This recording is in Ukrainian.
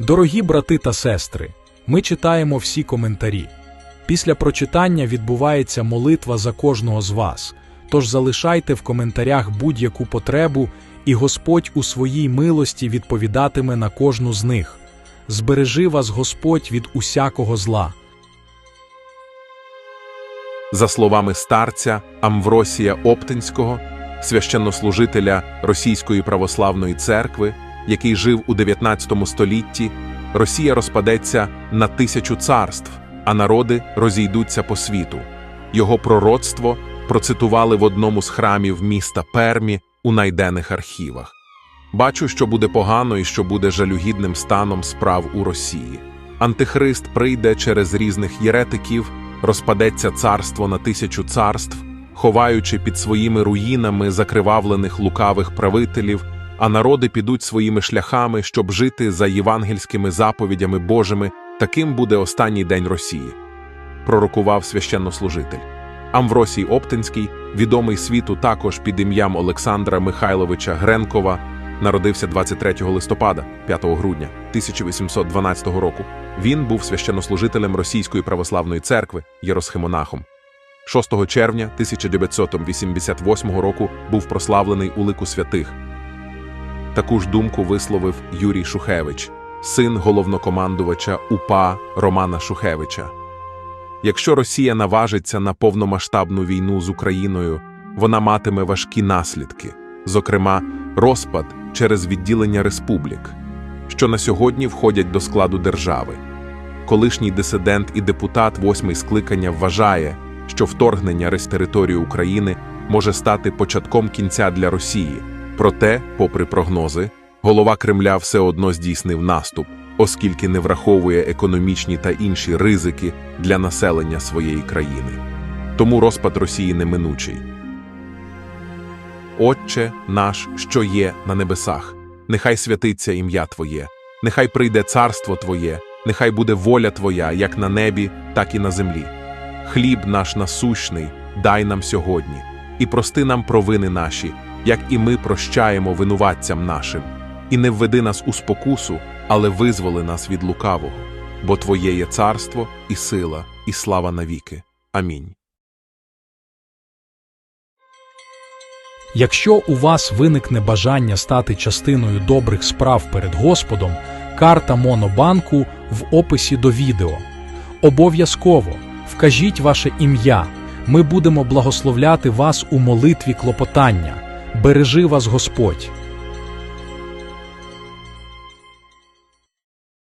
Дорогі брати та сестри, ми читаємо всі коментарі. Після прочитання відбувається молитва за кожного з вас. Тож залишайте в коментарях будь-яку потребу, і Господь у своїй милості відповідатиме на кожну з них. Збережи вас Господь від усякого зла. За словами старця Амвросія Оптинського, священнослужителя Російської православної церкви, який жив у 19 столітті, Росія розпадеться на тисячу царств, а народи розійдуться по світу. Його пророцтво процитували в одному з храмів міста Пермі у найденних архівах. Бачу, що буде погано і що буде жалюгідним станом справ у Росії. Антихрист прийде через різних єретиків, розпадеться царство на тисячу царств, ховаючи під своїми руїнами закривавлених лукавих правителів, а народи підуть своїми шляхами, щоб жити за євангельськими заповідями Божими. Таким буде останній день Росії. Пророкував священнослужитель. Амвросій Оптинський, відомий світу також під ім'ям Олександра Михайловича Гренкова, народився 23 листопада, 5 грудня 1812 року. Він був священнослужителем Російської православної церкви Єросхимонахом. 6 червня 1988 року був прославлений у лику святих. Таку ж думку висловив Юрій Шухевич, син головнокомандувача УПА Романа Шухевича. Якщо Росія наважиться на повномасштабну війну з Україною, вона матиме важкі наслідки, зокрема, розпад через відділення республік, що на сьогодні входять до складу держави. Колишній дисидент і депутат восьмий скликання вважає, що вторгнення з території України може стати початком кінця для Росії. Проте, попри прогнози, голова Кремля все одно здійснив наступ, оскільки не враховує економічні та інші ризики для населення своєї країни. Тому розпад Росії неминучий. Отче наш, що є на небесах, нехай святиться ім'я Твоє, нехай прийде царство Твоє, нехай буде воля Твоя, як на небі, так і на землі. Хліб наш насущний, дай нам сьогодні, і прости нам провини наші, як і ми прощаємо винуватцям нашим, і не введи нас у спокусу, але визволи нас від лукавого, бо Твоє є царство, і сила, і слава навіки. Амінь. Якщо у вас виникне бажання стати частиною добрих справ перед Господом, карта Монобанку в описі до відео. Обов'язково вкажіть ваше ім'я. Ми будемо благословляти вас у молитві клопотання. Бережи вас Господь!